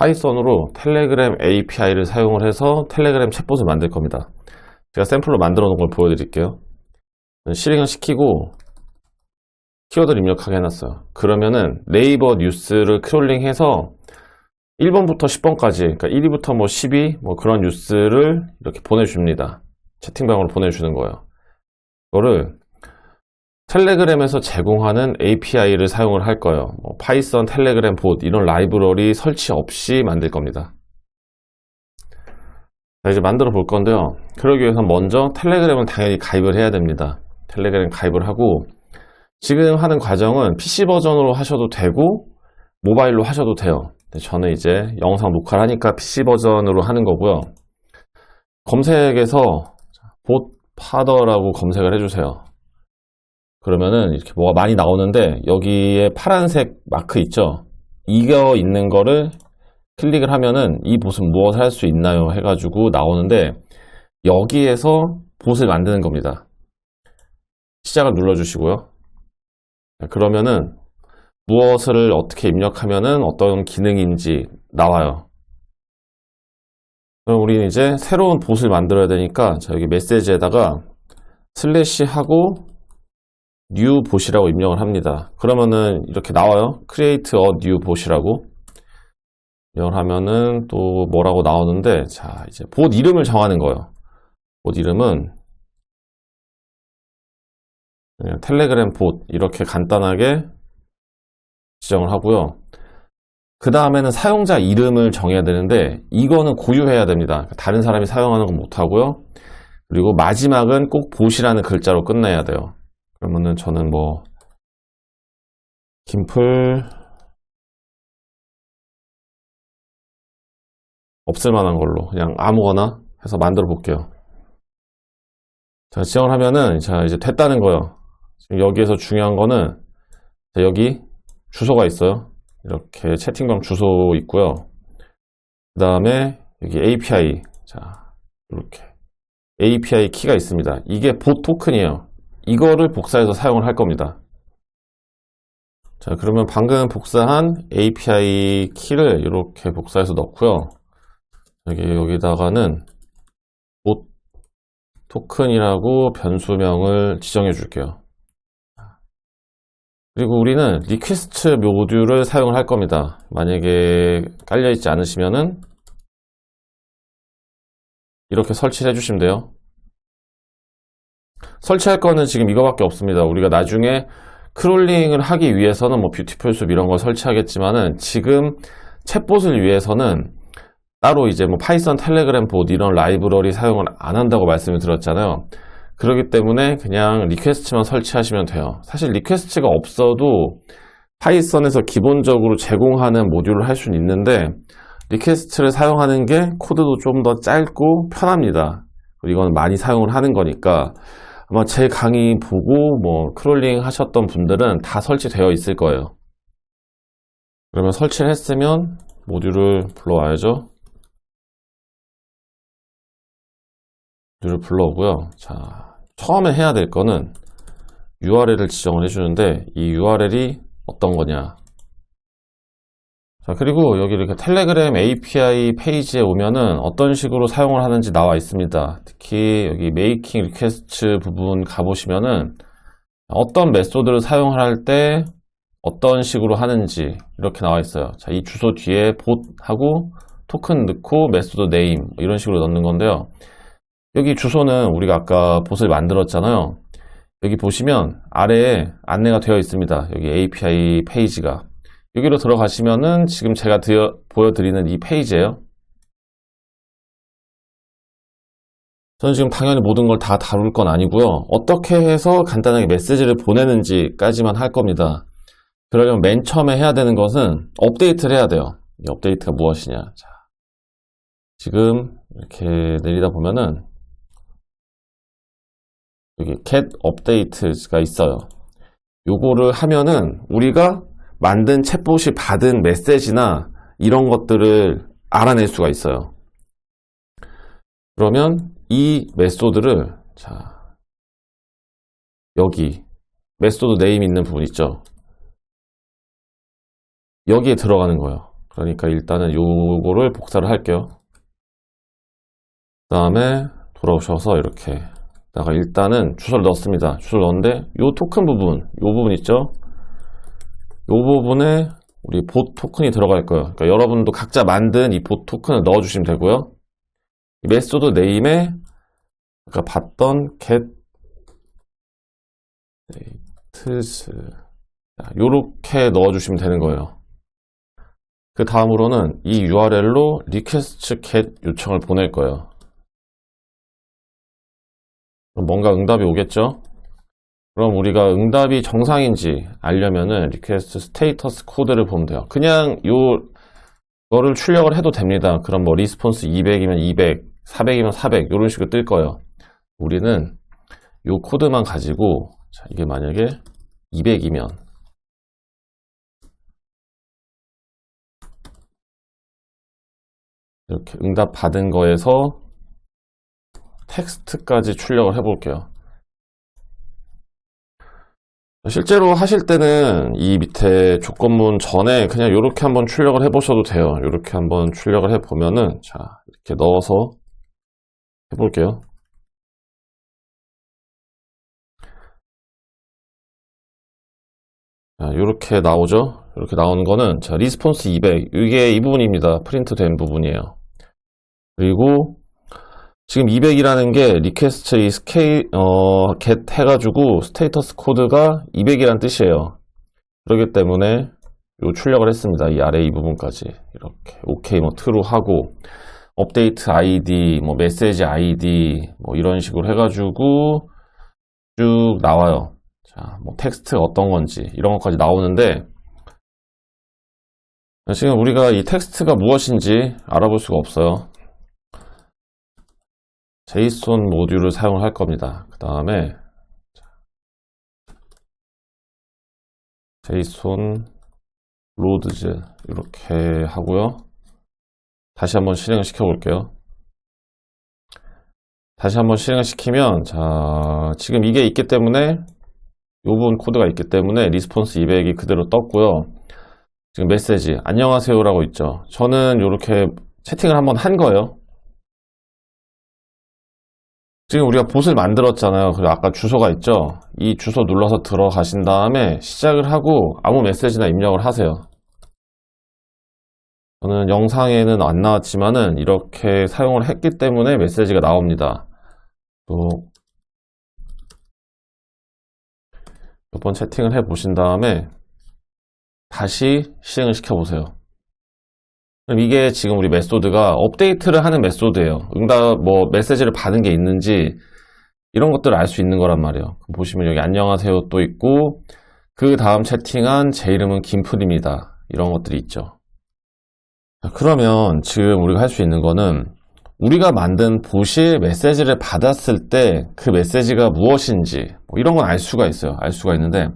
파이썬으로 텔레그램 API를 사용을 해서 텔레그램 챗봇을 만들 겁니다. 제가 샘플로 만들어 놓은 걸 보여드릴게요. 실행을 시키고 키워드를 입력하게 해놨어요. 그러면은 네이버 뉴스를 크롤링해서 1번부터 10번까지, 그러니까 1위부터 뭐 10위, 뭐 그런 뉴스를 이렇게 보내줍니다. 채팅방으로 보내주는 거예요. 이거를 텔레그램에서 제공하는 API를 사용을 할 거예요. 뭐 파이썬, 텔레그램 봇 이런 라이브러리 설치 없이 만들 겁니다. 자, 이제 만들어 볼 건데요. 그러기 위해서 먼저 텔레그램을 당연히 가입을 해야 됩니다. 텔레그램 가입을 하고 지금 하는 과정은 PC 버전으로 하셔도 되고 모바일로 하셔도 돼요. 저는 이제 영상 녹화를 하니까 PC 버전으로 하는 거고요. 검색에서 봇 파더라고 검색을 해주세요. 그러면은 이렇게 뭐가 많이 나오는데 여기에 파란색 마크 있죠? 이거 있는 거를 클릭을 하면은 이 봇은 무엇을 할 수 있나요? 해가지고 나오는데 여기에서 봇을 만드는 겁니다. 시작을 눌러주시고요. 자, 그러면은 무엇을 어떻게 입력하면은 어떤 기능인지 나와요. 그럼 우리는 이제 새로운 봇을 만들어야 되니까 자, 여기 메시지에다가 슬래시 하고 new 봇이라고 입력을 합니다. 그러면은 이렇게 나와요. create a new 봇이라고 입력을 하면은 또 뭐라고 나오는데 자 이제 봇 이름을 정하는 거예요. 봇 이름은 텔레그램 봇 이렇게 간단하게 지정을 하고요. 그 다음에는 사용자 이름을 정해야 되는데 이거는 고유해야 됩니다. 다른 사람이 사용하는 건 못하고요. 그리고 마지막은 꼭 봇이라는 글자로 끝내야 돼요. 그러면은 저는 뭐 김플 없을 만한 걸로 그냥 아무거나 해서 만들어 볼게요. 자, 지정을 하면은 자, 이제 됐다는 거예요. 지금 여기에서 중요한 거는 자, 여기 주소가 있어요. 이렇게 채팅방 주소 있고요. 그 다음에 여기 API 자 이렇게 API 키가 있습니다. 이게 봇 토큰이에요. 이거를 복사해서 사용을 할 겁니다. 자 그러면 방금 복사한 API 키를 이렇게 복사해서 넣고요. 여기 여기다가는 봇 토큰이라고 변수명을 지정해 줄게요. 그리고 우리는 리퀘스트 모듈을 사용을 할 겁니다. 만약에 깔려있지 않으시면은 이렇게 설치를 해주시면 돼요. 설치할 거는 지금 이거밖에 없습니다. 우리가 나중에 크롤링을 하기 위해서는 뭐 뷰티풀 숲 이런 걸 설치하겠지만은 지금 챗봇을 위해서는 따로 이제 뭐 파이썬, 텔레그램 봇 이런 라이브러리 사용을 안 한다고 말씀을 드렸잖아요. 그렇기 때문에 그냥 리퀘스트만 설치하시면 돼요. 사실 리퀘스트가 없어도 파이썬에서 기본적으로 제공하는 모듈을 할 수는 있는데 리퀘스트를 사용하는 게 코드도 좀 더 짧고 편합니다. 이건 많이 사용을 하는 거니까 아마 제 강의 보고 뭐 크롤링 하셨던 분들은 다 설치되어 있을 거예요. 그러면 설치를 했으면 모듈을 불러와야죠. 모듈을 불러오고요. 자, 처음에 해야 될 거는 URL을 지정을 해주는데 이 URL이 어떤 거냐 자 그리고 여기 이렇게 텔레그램 API 페이지에 오면은 어떤 식으로 사용을 하는지 나와 있습니다 특히 여기 Making Request 부분 가보시면은 어떤 메소드를 사용할 때 어떤 식으로 하는지 이렇게 나와 있어요 자 이 주소 뒤에 봇하고 토큰 넣고 메소드 네임 이런 식으로 넣는 건데요 여기 주소는 우리가 아까 봇을 만들었잖아요. 여기 보시면 아래에 안내가 되어 있습니다. 여기 API 페이지가. 여기로 들어가시면은 지금 제가 드여, 보여드리는 이 페이지예요. 저는 지금 당연히 모든 걸 다 다룰 건 아니고요. 어떻게 해서 간단하게 메시지를 보내는지까지만 할 겁니다. 그러려면 맨 처음에 해야 되는 것은 업데이트를 해야 돼요. 이 업데이트가 무엇이냐. 자, 지금 이렇게 내리다 보면은 여기 get update가 있어요. 요거를 하면은 우리가 만든 챗봇이 받은 메시지나 이런 것들을 알아낼 수가 있어요. 그러면 이 메소드를 자 여기 메소드 네임 있는 부분 있죠. 여기에 들어가는 거예요. 그러니까 일단은 요거를 복사를 할게요. 그 다음에 돌아오셔서 이렇게 일단은 주소를 넣습니다. 주소를 넣었는데 요 토큰 부분, 요 부분 있죠? 요 부분에 우리 봇 토큰이 들어갈 거예요. 그러니까 여러분도 각자 만든 이 봇 토큰을 넣어주시면 되고요. 이 메소드 네임에 아까 봤던 get latest 요렇게 넣어주시면 되는 거예요. 그 다음으로는 이 URL로 request get 요청을 보낼 거예요. 뭔가 응답이 오겠죠? 그럼 우리가 응답이 정상인지 알려면은 request status 코드를 보면 돼요. 그냥 요 거를 출력을 해도 됩니다. 그럼 뭐 리스폰스 200이면 200, 400이면 400 이런 식으로 뜰 거예요. 우리는 요 코드만 가지고 자, 이게 만약에 200이면 이렇게 응답 받은 거에서 텍스트까지 출력을 해볼게요. 실제로 하실 때는 이 밑에 조건문 전에 그냥 이렇게 한번 출력을 해보셔도 돼요. 이렇게 한번 출력을 해보면은 자 이렇게 넣어서 해볼게요. 자, 이렇게 나오죠? 이렇게 나오는 거는 자 리스폰스 200 이게 이 부분입니다. 프린트 된 부분이에요. 그리고 지금 200이라는 게 리퀘스트 이 스케일 어 get 해가지고 스테이터스 코드가 200이란 뜻이에요. 그렇기 때문에 요 출력을 했습니다. 이 아래 이 부분까지 이렇게 오케이 뭐 true 하고 업데이트 아이디 뭐 메시지 아이디 뭐 이런 식으로 해가지고 쭉 나와요. 자, 뭐 텍스트 어떤 건지 이런 것까지 나오는데 지금 우리가 이 텍스트가 무엇인지 알아볼 수가 없어요. JSON 모듈을 사용을 할 겁니다. 그 다음에 JSON loads 이렇게 하고요. 다시 한번 실행을 시켜 볼게요. 다시 한번 실행을 시키면 자 지금 이게 있기 때문에 이 부분 코드가 있기 때문에 리스폰스 200이 그대로 떴고요. 지금 메시지 안녕하세요라고 있죠. 저는 이렇게 채팅을 한번 한 거예요. 지금 우리가 봇을 만들었잖아요. 그리고 아까 주소가 있죠. 이 주소 눌러서 들어가신 다음에 시작을 하고 아무 메시지나 입력을 하세요. 저는 영상에는 안 나왔지만은 이렇게 사용을 했기 때문에 메시지가 나옵니다. 또 몇 번 채팅을 해 보신 다음에 다시 실행을 시켜 보세요. 이게 지금 우리 메소드가 업데이트를 하는 메소드예요. 응답 뭐 메시지를 받은 게 있는지 이런 것들을 알 수 있는 거란 말이에요. 보시면 여기 안녕하세요 또 있고 그 다음 채팅한 제 이름은 김풀입니다. 이런 것들이 있죠. 자, 그러면 지금 우리가 할 수 있는 거는 우리가 만든 봇이 메시지를 받았을 때 그 메시지가 무엇인지 뭐 이런 건 알 수가 있어요. 알 수가 있는데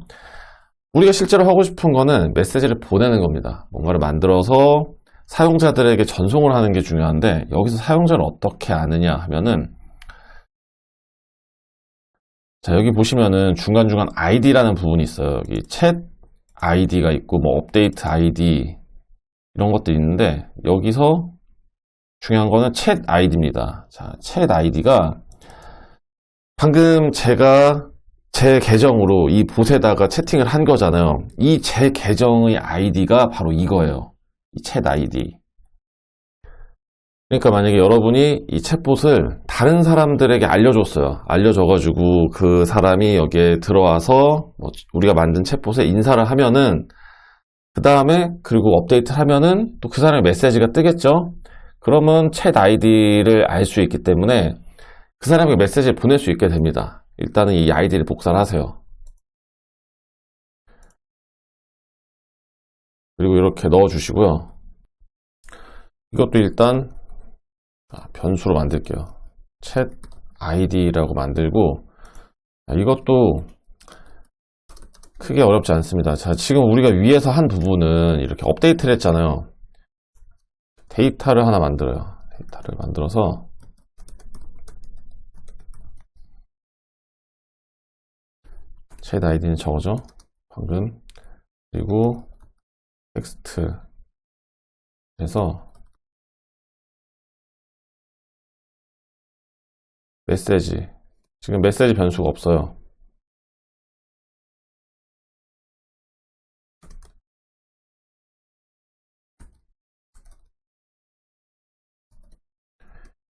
우리가 실제로 하고 싶은 거는 메시지를 보내는 겁니다. 뭔가를 만들어서 사용자들에게 전송을 하는 게 중요한데 여기서 사용자를 어떻게 아느냐 하면은 자 여기 보시면은 중간중간 ID라는 부분이 있어요. 여기 챗 ID가 있고 뭐 업데이트 ID 이런 것들이 있는데 여기서 중요한 거는 챗 아이디입니다. 자, 챗 아이디가 방금 제가 제 계정으로 이 봇에다가 채팅을 한 거잖아요. 이 제 계정의 아이디가 바로 이거예요. 이챗 아이디. 그러니까 만약에 여러분이 이 챗봇을 다른 사람들에게 알려줬어요. 알려줘가지고 그 사람이 여기에 들어와서 뭐 우리가 만든 챗봇에 인사를 하면은 그 다음에 그리고 업데이트를 하면은 또 그 사람의 메시지가 뜨겠죠. 그러면 챗 아이디를 알 수 있기 때문에 그 사람에게 메시지를 보낼 수 있게 됩니다. 일단은 이 아이디를 복사를 하세요. 그리고 이렇게 넣어 주시고요. 이것도 일단 아, 변수로 만들게요. 챗 아이디라고 만들고 아, 이것도 크게 어렵지 않습니다. 자, 지금 우리가 위에서 한 부분은 이렇게 업데이트를 했잖아요. 데이터를 하나 만들어요. 데이터를 만들어서 챗 아이디는 저거죠. 방금 그리고 텍스트 그래서 메시지 지금 메시지 변수가 없어요.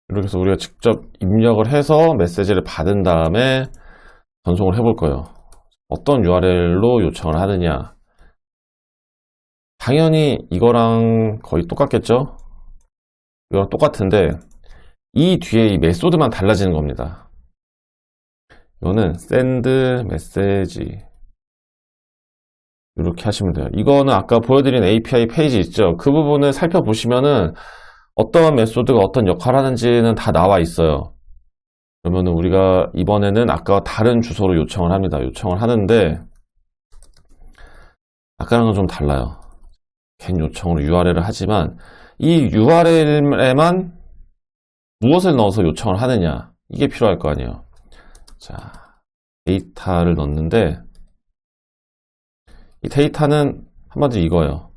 이렇게 해서 우리가 직접 입력을 해서 메시지를 받은 다음에 전송을 해볼 거예요. 어떤 URL로 요청을 하느냐. 당연히 이거랑 거의 똑같겠죠? 이거랑 똑같은데 이 뒤에 이 메소드만 달라지는 겁니다. 이거는 send message 이렇게 하시면 돼요. 이거는 아까 보여드린 API 페이지 있죠? 그 부분을 살펴보시면은 어떤 메소드가 어떤 역할을 하는지는 다 나와 있어요. 그러면 우리가 이번에는 아까 다른 주소로 요청을 합니다. 요청을 하는데 아까랑은 좀 달라요. 겐 요청으로 URL을 하지만 이 URL에만 무엇을 넣어서 요청을 하느냐 이게 필요할 거 아니에요. 자, 데이터를 넣는데 이 데이터는 한마디로 이거예요.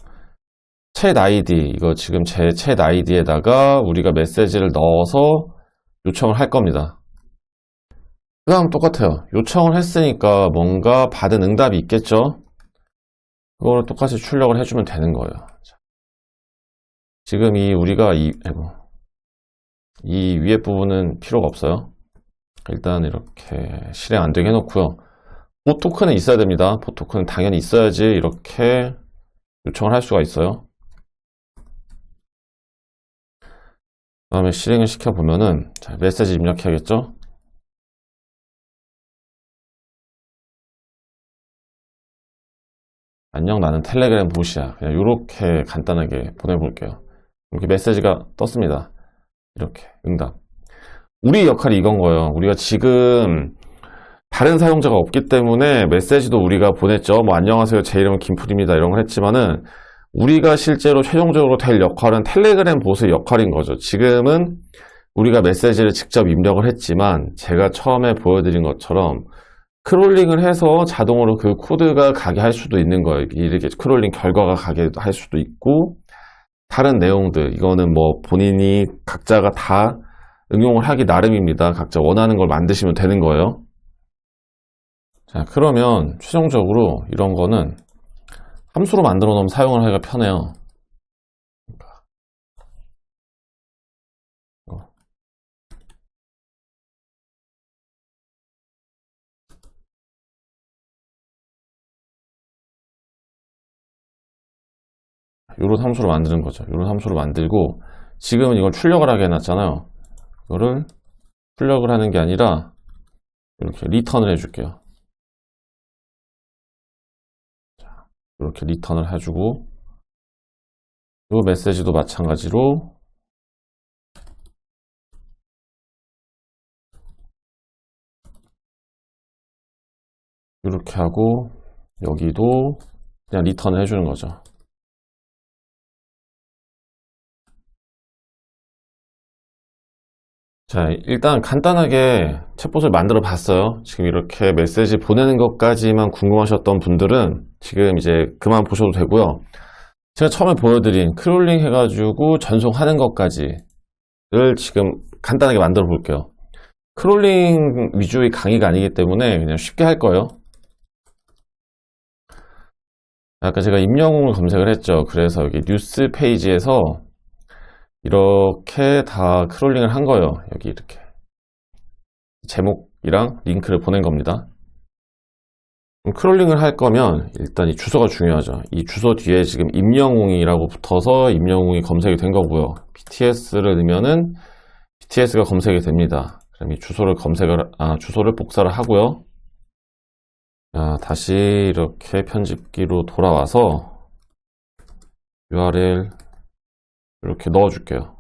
챗 아이디 이거 지금 제 챗 아이디에다가 우리가 메시지를 넣어서 요청을 할 겁니다. 그 다음 똑같아요. 요청을 했으니까 뭔가 받은 응답이 있겠죠? 그걸 똑같이 출력을 해주면 되는 거예요. 자, 지금 이 우리가 이, 아이고, 이 위에 부분은 필요가 없어요. 일단 이렇게 실행 안 되게 해놓고요. 보 토큰은 있어야 됩니다. 보 토큰은 당연히 있어야지 이렇게 요청을 할 수가 있어요. 그 다음에 실행을 시켜보면은 자, 메시지 입력해야겠죠? 안녕 나는 텔레그램 보시야. 그냥 이렇게 간단하게 보내볼게요. 이렇게 메시지가 떴습니다. 이렇게 응답. 우리 역할이 이건 거예요. 우리가 지금 다른 사용자가 없기 때문에 메시지도 우리가 보냈죠. 뭐 안녕하세요. 제 이름은 김풀입니다. 이런 걸 했지만은 우리가 실제로 최종적으로 될 역할은 텔레그램 보스의 역할인 거죠. 지금은 우리가 메시지를 직접 입력을 했지만 제가 처음에 보여드린 것처럼 크롤링을 해서 자동으로 그 코드가 가게 할 수도 있는 거예요. 이렇게 크롤링 결과가 가게 할 수도 있고 다른 내용들 이거는 뭐 본인이 각자가 다 응용을 하기 나름입니다. 각자 원하는 걸 만드시면 되는 거예요. 자 그러면 최종적으로 이런 거는 함수로 만들어 놓으면 사용을 하기가 편해요. 요런 함수로 만드는 거죠. 요런 함수로 만들고 지금은 이걸 출력을 하게 해놨잖아요. 이거를 출력을 하는 게 아니라 이렇게 리턴을 해줄게요. 자, 이렇게 리턴을 해주고 이 메시지도 마찬가지로 이렇게 하고 여기도 그냥 리턴을 해주는 거죠. 자, 일단 간단하게 챗봇을 만들어 봤어요. 지금 이렇게 메시지 보내는 것까지만 궁금하셨던 분들은 지금 이제 그만 보셔도 되고요. 제가 처음에 보여드린 크롤링 해가지고 전송하는 것까지를 지금 간단하게 만들어 볼게요. 크롤링 위주의 강의가 아니기 때문에 그냥 쉽게 할 거예요. 아까 제가 임영웅을 검색을 했죠. 그래서 여기 뉴스 페이지에서 이렇게 다 크롤링을 한 거예요. 여기 이렇게. 제목이랑 링크를 보낸 겁니다. 크롤링을 할 거면 일단 이 주소가 중요하죠. 이 주소 뒤에 지금 임영웅이라고 붙어서 임영웅이 검색이 된 거고요. BTS를 넣으면은 BTS가 검색이 됩니다. 그럼 이 주소를 검색을, 아, 주소를 복사를 하고요. 자, 다시 이렇게 편집기로 돌아와서 URL 이렇게 넣어줄게요.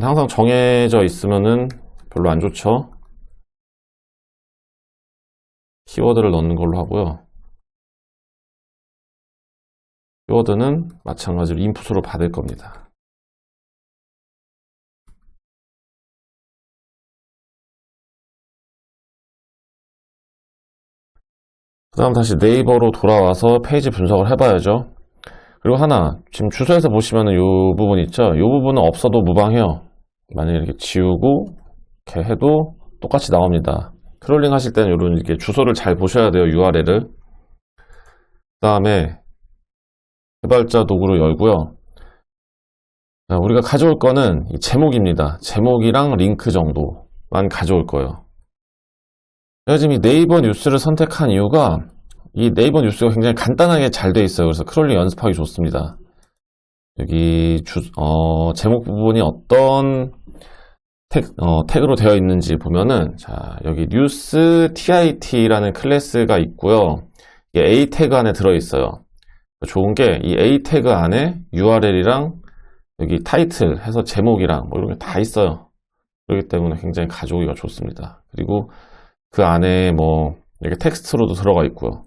항상 정해져 있으면은 별로 안 좋죠. 키워드를 넣는 걸로 하고요. 키워드는 마찬가지로 인풋으로 받을 겁니다. 그 다음 다시 네이버로 돌아와서 페이지 분석을 해봐야죠. 그리고 하나, 지금 주소에서 보시면은 요 부분 있죠? 요 부분은 없어도 무방해요. 만약에 이렇게 지우고, 이렇게 해도 똑같이 나옵니다. 크롤링 하실 때는 요런 이렇게 주소를 잘 보셔야 돼요, URL을. 그 다음에, 개발자 도구로 열고요. 자, 우리가 가져올 거는 이 제목입니다. 제목이랑 링크 정도만 가져올 거예요. 제가 지금 이 네이버 뉴스를 선택한 이유가 이 네이버 뉴스가 굉장히 간단하게 잘 돼 있어요. 그래서 크롤링 연습하기 좋습니다. 여기 주, 어, 제목 부분이 어떤 택, 어, 태그로 되어 있는지 보면은 자, 여기 뉴스 TIT라는 클래스가 있고요. 이게 A 태그 안에 들어 있어요. 좋은 게 이 A 태그 안에 URL이랑 여기 타이틀 해서 제목이랑 뭐 이런 게 다 있어요. 그렇기 때문에 굉장히 가져오기가 좋습니다. 그리고 그 안에 뭐 이렇게 텍스트로도 들어가 있고요.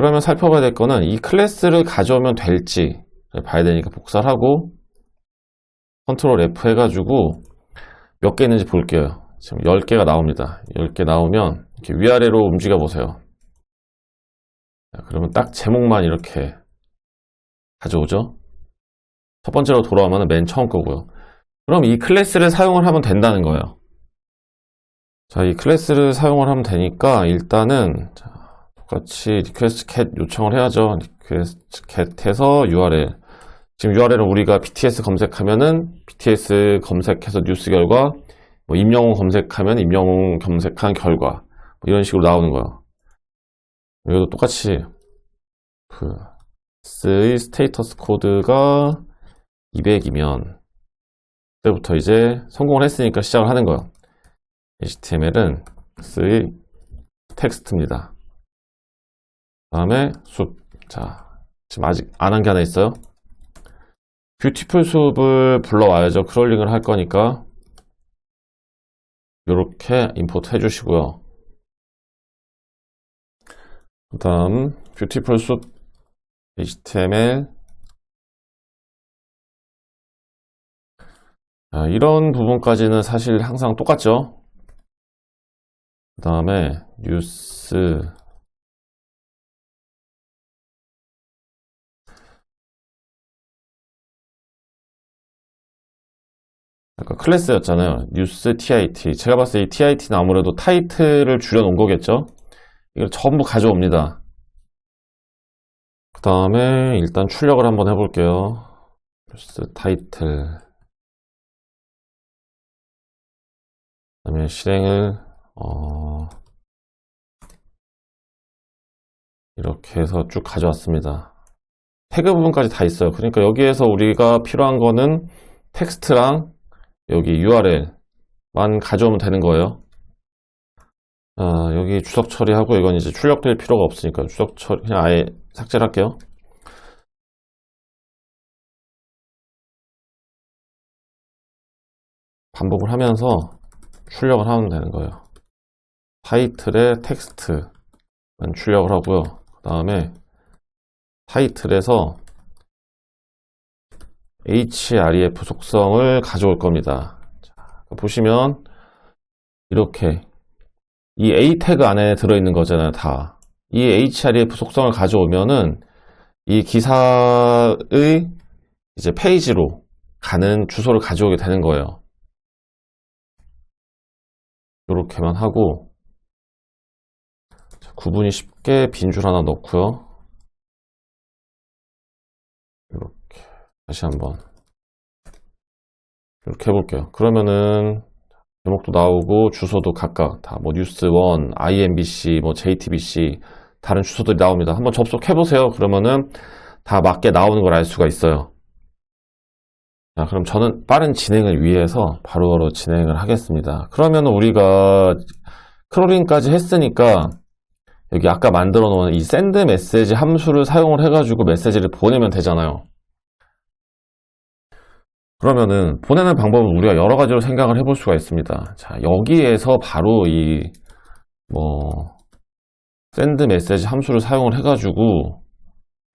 그러면 살펴봐야 될 거는 이 클래스를 가져오면 될지 봐야 되니까 복사를 하고 컨트롤 F 해가지고 몇 개 있는지 볼게요. 지금 10개가 나옵니다. 10개 나오면 이렇게 위아래로 움직여 보세요. 자, 그러면 딱 제목만 이렇게 가져오죠. 첫 번째로 돌아오면 맨 처음 거고요. 그럼 이 클래스를 사용을 하면 된다는 거예요. 자, 이 클래스를 사용을 하면 되니까 일단은 같이 request cat 요청을 해야죠. request cat 해서 URL. 지금 URL은 우리가 BTS 검색하면은 BTS 검색해서 뉴스 결과, 뭐 임영웅 검색하면 임영웅 검색한 결과, 뭐 이런 식으로 나오는 거예요. 여기도 똑같이 그의 스테이터스 코드가 200이면 그때부터 이제 성공을 했으니까 시작을 하는 거예요. HTML은 쓰의 텍스트입니다. 다음에 숲. 자, 지금 아직 안 한 게 하나 있어요. 뷰티풀 숲을 불러와야죠. 크롤링을 할 거니까. 이렇게 임포트 해주시고요. 그 다음, 뷰티풀 숲 HTML 자, 이런 부분까지는 사실 항상 똑같죠. 그 다음에 뉴스 아까 클래스였잖아요. 뉴스 TIT. 제가 봤을 때 이 TIT는 아무래도 타이틀을 줄여놓은 거겠죠? 이걸 전부 가져옵니다. 그 다음에 일단 출력을 한번 해볼게요. 뉴스 타이틀. 그 다음에 실행을 어, 이렇게 해서 쭉 가져왔습니다. 태그 부분까지 다 있어요. 그러니까 여기에서 우리가 필요한 거는 텍스트랑 여기 URL만 가져오면 되는 거예요. 아, 여기 주석 처리하고 이건 이제 출력될 필요가 없으니까 주석 처리 그냥 아예 삭제를 할게요. 반복을 하면서 출력을 하면 되는 거예요. 타이틀의 텍스트는 출력을 하고요. 그 다음에 타이틀에서 href 속성을 가져올 겁니다. 자, 보시면 이렇게 이 a 태그 안에 들어있는 거잖아요. 다. 이 href 속성을 가져오면은 이 기사의 이제 페이지로 가는 주소를 가져오게 되는 거예요. 이렇게만 하고 구분이 쉽게 빈 줄 하나 넣고요. 다시 한번 이렇게 해볼게요. 그러면은 제목도 나오고 주소도 각각 다 뭐 뉴스원, IMBC, 뭐 JTBC 다른 주소들이 나옵니다. 한번 접속해 보세요. 그러면은 다 맞게 나오는 걸 알 수가 있어요. 자, 그럼 저는 빠른 진행을 위해서 바로바로 진행을 하겠습니다. 그러면 우리가 크롤링까지 했으니까 여기 아까 만들어 놓은 이 send 메시지 함수를 사용을 해가지고 메시지를 보내면 되잖아요. 그러면은 보내는 방법은 우리가 여러 가지로 생각을 해볼 수가 있습니다. 자, 여기에서 바로 이뭐 send 메시지 함수를 사용을 해가지고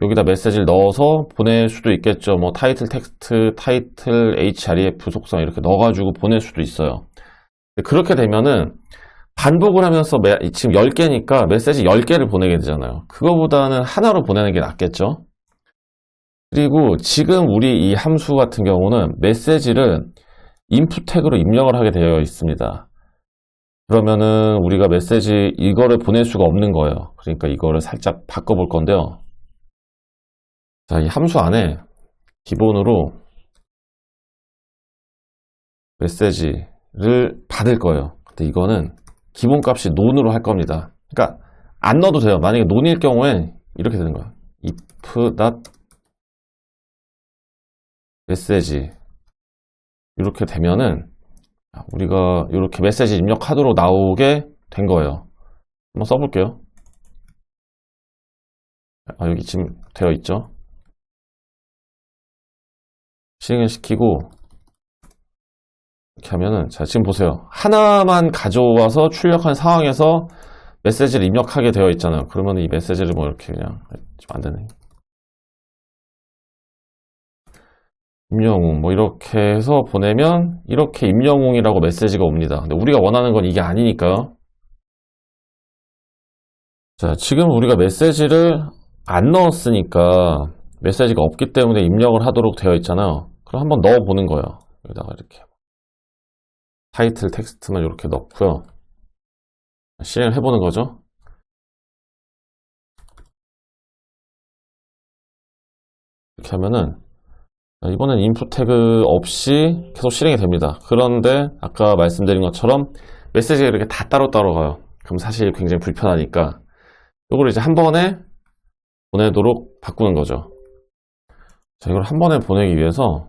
여기다 메시지를 넣어서 보낼 수도 있겠죠. 뭐 타이틀 텍스트, 타이틀, href 속성 이렇게 넣어가지고 보낼 수도 있어요. 그렇게 되면은 반복을 하면서 매, 지금 10개니까 메시지 10개를 보내게 되잖아요. 그거보다는 하나로 보내는 게 낫겠죠. 그리고 지금 우리 이 함수 같은 경우는 메시지를 인풋 태그로 입력을 하게 되어 있습니다. 그러면은 우리가 메시지 이거를 보낼 수가 없는 거예요. 그러니까 이거를 살짝 바꿔볼 건데요. 자, 이 함수 안에 기본으로 메시지를 받을 거예요. 근데 이거는 기본 값이 논으로 할 겁니다. 그러니까 안 넣어도 돼요. 만약에 논일 경우엔 이렇게 되는 거예요. if that 메시지 이렇게 되면은 우리가 이렇게 메시지 입력하도록 나오게 된 거예요. 한번 써볼게요. 아, 여기 지금 되어 있죠. 실행을 시키고 이렇게 하면은 자 지금 보세요. 하나만 가져와서 출력한 상황에서 메시지를 입력하게 되어 있잖아요. 그러면 이 메시지를 뭐 이렇게 그냥 지금 안 되네. 임영웅 뭐 이렇게 해서 보내면 이렇게 임영웅이라고 메시지가 옵니다. 근데 우리가 원하는 건 이게 아니니까요. 자, 지금 우리가 메시지를 안 넣었으니까 메시지가 없기 때문에 입력을 하도록 되어 있잖아요. 그럼 한번 넣어 보는 거예요. 여기다가 이렇게 타이틀 텍스트만 이렇게 넣고요. 실행을 해 보는 거죠. 이렇게 하면은 자, 이번엔 인풋 태그 없이 계속 실행이 됩니다. 그런데 아까 말씀드린 것처럼 메시지가 이렇게 다 따로따로 가요. 그럼 사실 굉장히 불편하니까 이걸 이제 한 번에 보내도록 바꾸는 거죠. 자, 이걸 한 번에 보내기 위해서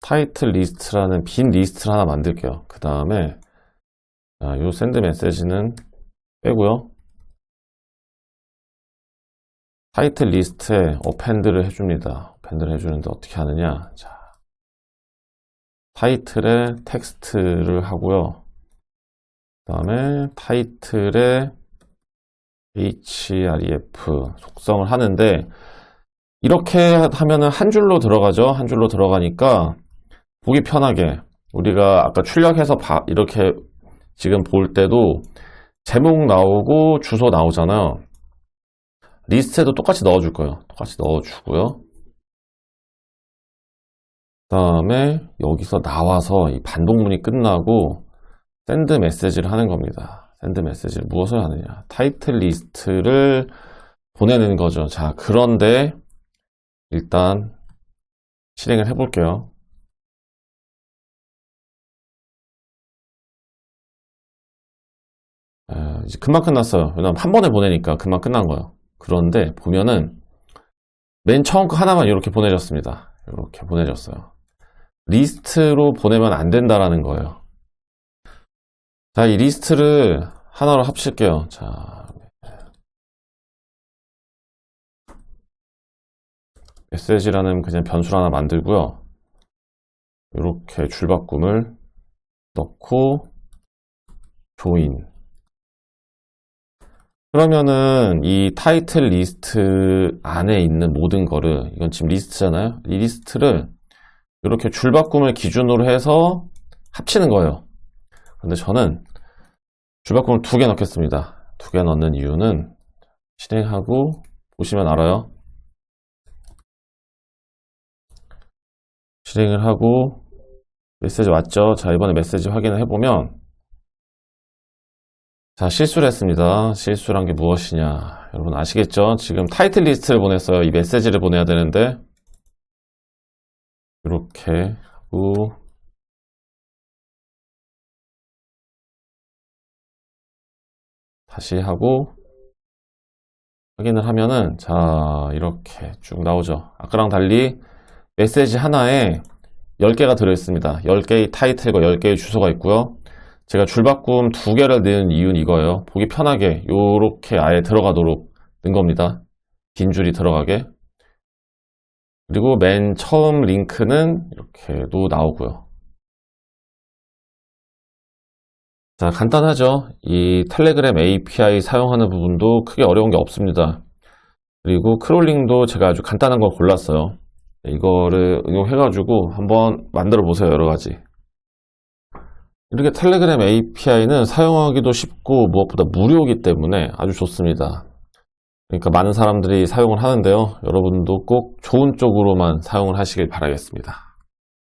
타이틀 리스트라는 빈 리스트를 하나 만들게요. 그 다음에 이 샌드 메시지는 빼고요. 타이틀 리스트에 어펜드를 해줍니다. 어펜드를 해주는데 어떻게 하느냐. 자, 타이틀에 텍스트를 하고요. 그 다음에 타이틀에 href 속성을 하는데 이렇게 하면은 한 줄로 들어가죠. 한 줄로 들어가니까 보기 편하게 우리가 아까 출력해서 바- 이렇게 지금 볼 때도 제목 나오고 주소 나오잖아요. 리스트에도 똑같이 넣어줄 거예요. 똑같이 넣어주고요. 그 다음에 여기서 나와서 이 반복문이 끝나고 샌드 메시지를 하는 겁니다. 샌드 메시지를 무엇을 하느냐. 타이틀 리스트를 보내는 거죠. 자, 그런데 일단 실행을 해볼게요. 에, 이제 금방 끝났어요. 왜냐면 한 번에 보내니까 금방 끝난 거예요. 그런데 보면은 맨 처음 거 하나만 이렇게 보내졌습니다. 이렇게 보내졌어요. 리스트로 보내면 안 된다라는 거예요. 자, 이 리스트를 하나로 합칠게요. 자, 메시지라는 그냥 변수를 하나 만들고요. 이렇게 줄바꿈을 넣고 조인 그러면은 이 타이틀 리스트 안에 있는 모든 거를 이건 지금 리스트잖아요. 이 리스트를 이렇게 줄바꿈을 기준으로 해서 합치는 거예요. 근데 저는 줄바꿈을 두 개 넣겠습니다. 두 개 넣는 이유는 실행하고 보시면 알아요. 실행을 하고 메시지 왔죠? 자, 이번에 메시지 확인을 해보면 자, 실수를 했습니다. 실수란 게 무엇이냐. 여러분 아시겠죠? 지금 타이틀 리스트를 보냈어요. 이 메시지를 보내야 되는데 이렇게 하고 다시 하고 확인을 하면은 자, 이렇게 쭉 나오죠. 아까랑 달리 메시지 하나에 10개가 들어있습니다. 10개의 타이틀과 10개의 주소가 있고요. 제가 줄바꿈 두 개를 넣은 이유는 이거예요. 보기 편하게 이렇게 아예 들어가도록 넣은 겁니다. 빈 줄이 들어가게. 그리고 맨 처음 링크는 이렇게도 나오고요. 자, 간단하죠? 이 텔레그램 API 사용하는 부분도 크게 어려운 게 없습니다. 그리고 크롤링도 제가 아주 간단한 걸 골랐어요. 이거를 응용해가지고 한번 만들어 보세요. 여러 가지. 이렇게 텔레그램 API는 사용하기도 쉽고 무엇보다 무료이기 때문에 아주 좋습니다. 그러니까 많은 사람들이 사용을 하는데요. 여러분도 꼭 좋은 쪽으로만 사용을 하시길 바라겠습니다.